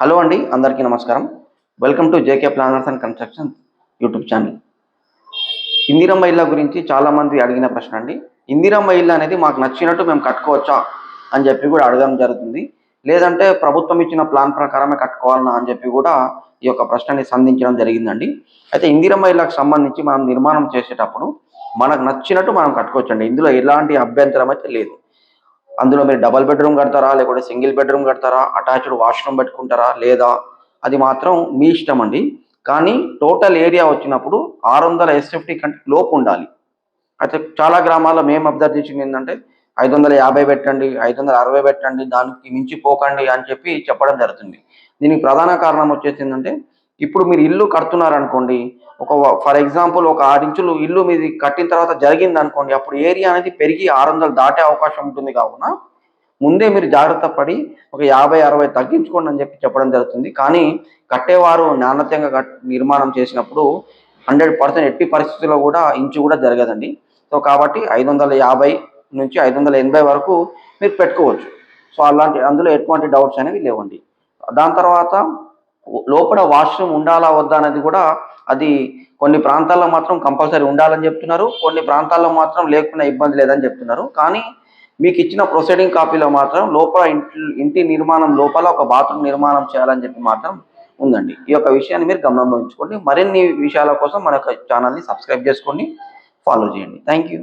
Hello అండి అందరికీ నమస్కారం. Welcome to JK planners and construction YouTube channel. Indiramma ఇళ్ళ గురించి చాలామంది అడిగిన ప్రశ్న అండి. ఇందిరమ్మ ఇల్లు అనేది మాకు నచ్చినట్టు మేము కట్టుకోవచ్చా అని చెప్పి కూడా అడగడం జరుగుతుంది. లేదంటే ప్రభుత్వం ఇచ్చిన ప్లాన్ ప్రకారమే కట్టుకోవాలన్నా అని చెప్పి కూడా ఈ యొక్క ప్రశ్నని సంధించడం జరిగిందండి. అయితే ఇందిరమ్మ ఇళ్ళకు సంబంధించి మనం నిర్మాణం చేసేటప్పుడు మనకు నచ్చినట్టు మనం కట్టుకోవచ్చండి. ఇందులో ఎలాంటి అభ్యంతరం అయితే లేదు. అందులో మీరు డబల్ బెడ్రూమ్ కడతారా లేకుంటే సింగిల్ బెడ్రూమ్ కడతారా అటాచ్డ్ వాష్రూమ్ పెట్టుకుంటారా లేదా? అది మాత్రం మీ ఇష్టం అండి. కానీ టోటల్ ఏరియా వచ్చినప్పుడు ఆరు వందల ఎస్ఎఫ్టీ కంటే లోపు ఉండాలి. అయితే చాలా గ్రామాల్లో మేము అబ్జర్వ్ చేసింది ఏంటంటే ఐదు వందల యాభై పెట్టండి ఐదు వందల అరవై పెట్టండి దానికి మించి పోకండి అని చెప్పి చెప్పడం జరుగుతుంది. దీనికి ప్రధాన కారణం వచ్చేసి ఏంటంటే ఇప్పుడు మీరు ఇల్లు కడుతున్నారు అనుకోండి ఒక ఫర్ ఎగ్జాంపుల్ ఒక ఆరు ఇంచులు ఇల్లు మీది కట్టిన తర్వాత జరిగింది అనుకోండి అప్పుడు ఏరియా అనేది పెరిగి ఆరు వందలు దాటే అవకాశం ఉంటుంది కావున ముందే మీరు జాగ్రత్త పడి ఒక యాభై అరవై తగ్గించుకోండి అని చెప్పి చెప్పడం జరుగుతుంది. కానీ కట్టేవారు నాణ్యతంగా కట్ నిర్మాణం చేసినప్పుడు హండ్రెడ్ పర్సెంట్ ఎట్టి పరిస్థితుల్లో కూడా ఇంచు కూడా జరగదండి. సో కాబట్టి ఐదు వందల యాభై నుంచి ఐదు వందల ఎనభై వరకు మీరు పెట్టుకోవచ్చు. సో అలాంటి అందులో ఎటువంటి డౌట్స్ అనేవి లేవండి. దాని తర్వాత లోపల వాష్రూమ్ ఉండాలా వద్దా అనేది కూడా అది కొన్ని ప్రాంతాల్లో మాత్రం కంపల్సరీ ఉండాలని చెప్తున్నారు. కొన్ని ప్రాంతాల్లో మాత్రం లేకుండా ఇబ్బంది లేదని చెప్తున్నారు. కానీ మీకు ఇచ్చిన ప్రొసీడింగ్ కాపీలో మాత్రం లోపల ఇంటి ఇంటి నిర్మాణం లోపల ఒక బాత్రూమ్ నిర్మాణం చేయాలని చెప్పి మాత్రం ఉందండి. ఈ యొక్క విషయాన్ని మీరు గమనంలో ఉంచుకోండి. మరిన్ని విషయాల కోసం మన యొక్క ఛానల్ని సబ్స్క్రైబ్ చేసుకోండి. ఫాలో చేయండి. Thank you.